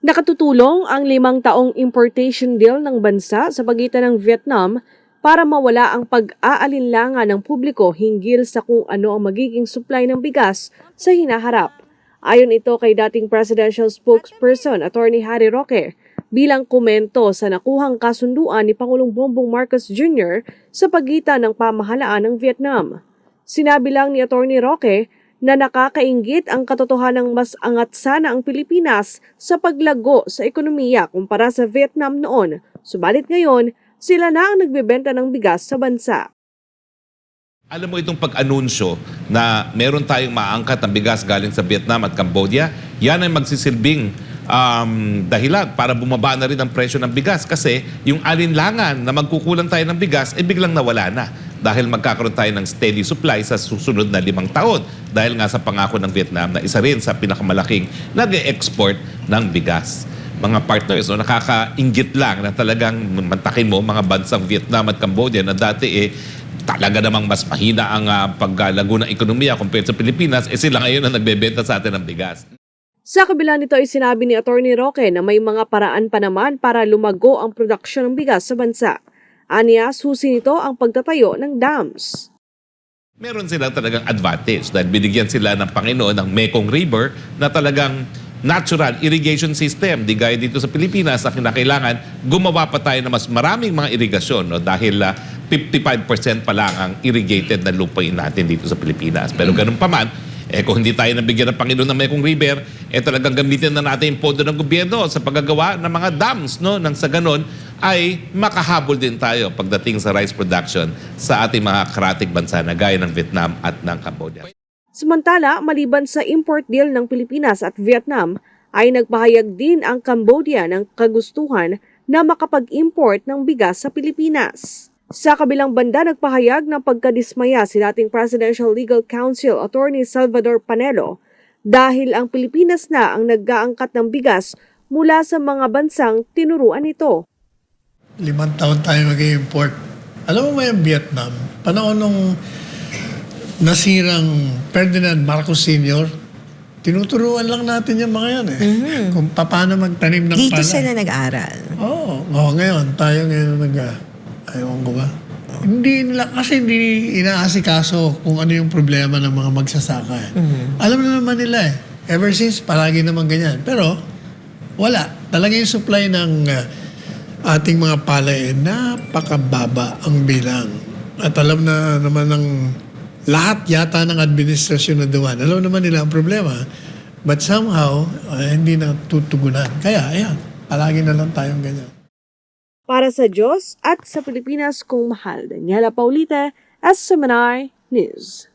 Nakatutulong ang limang taong importation deal ng bansa sa pagitan ng Vietnam para mawala ang pag-aalinlangan ng publiko hinggil sa kung ano ang magiging supply ng bigas sa hinaharap. Ayon ito kay dating presidential spokesperson Attorney Harry Roque bilang komento sa nakuhang kasunduan ni Pangulong Bongbong Marcos Jr. sa pagitan ng pamahalaan ng Vietnam. Sinabi lang ni Attorney Roque na nakakaingit ang katotohanang mas angat sana ang Pilipinas sa paglago sa ekonomiya kumpara sa Vietnam noon. Subalit ngayon, sila na ang nagbebenta ng bigas sa bansa. Alam mo itong pag-anunsyo na meron tayong maangkat ng bigas galing sa Vietnam at Cambodia, yan ay magsisilbing um, dahilan para bumaba na rin ang presyo ng bigas kasi yung alinlangan na magkukulang tayo ng bigas, eh biglang nawala na dahil magkakaroon tayo ng steady supply sa susunod na limang taon dahil nga sa pangako ng Vietnam na isa rin sa pinakamalaking nag-export ng bigas. Mga partners, no, nakakaingit lang na talagang mantakin mo mga bansang Vietnam at Cambodia na dati eh talaga namang mas mahina ang uh, paggalago ng ekonomiya compared sa Pilipinas, eh sila ngayon ang nagbebenta sa atin ng bigas. Sa kabila nito ay sinabi ni Attorney Roque na may mga paraan pa naman para lumago ang produksyon ng bigas sa bansa. Aniya, susi nito ang pagtatayo ng dams. Meron silang talagang advantage dahil binigyan sila ng Panginoon ng Mekong River na talagang natural irrigation system. Di gaya dito sa Pilipinas na kinakailangan gumawa pa tayo ng mas maraming mga irigasyon no? dahil ah, 55% pa lang ang irrigated na lupain natin dito sa Pilipinas. Pero ganun pa man, eh kung hindi tayo nabigyan ng Panginoon ng Mekong River, eh talagang gamitin na natin yung pondo ng gobyerno sa paggagawa ng mga dams, no? Nang sa ganon, ay makahabol din tayo pagdating sa rice production sa ating mga karatig bansa na gaya ng Vietnam at ng Cambodia. Samantala, maliban sa import deal ng Pilipinas at Vietnam, ay nagpahayag din ang Cambodia ng kagustuhan na makapag-import ng bigas sa Pilipinas. Sa kabilang banda, nagpahayag ng pagkadismaya si dating Presidential Legal Counsel Attorney Salvador Panelo dahil ang Pilipinas na ang nag-aangkat ng bigas mula sa mga bansang tinuruan ito. Limang taon tayo mag-import. Alam mo ba yung Vietnam? Panahon nung nasirang Ferdinand Marcos Sr., tinuturuan lang natin yung mga yan eh. Kung paano magtanim ng Mm-hmm. Dito palay. sila nag-aral. Oo. Oh, ngayon, tayo ngayon nag Ayaw ko ba? Hindi nila, kasi hindi inaasikaso kung ano yung problema ng mga magsasaka. Eh. Alam na naman nila eh. Ever since, palagi naman ganyan. Pero, wala. Talaga yung supply ng uh, ating mga palay, napakababa ang bilang. At alam na naman ng lahat yata ng administrasyon na duman. Alam naman nila ang problema. But somehow, uh, hindi na tutugunan. Kaya, ayan, palagi na lang tayong ganyan. Para sa Diyos at sa Pilipinas kong mahal, Daniela Paulita, SMNI News.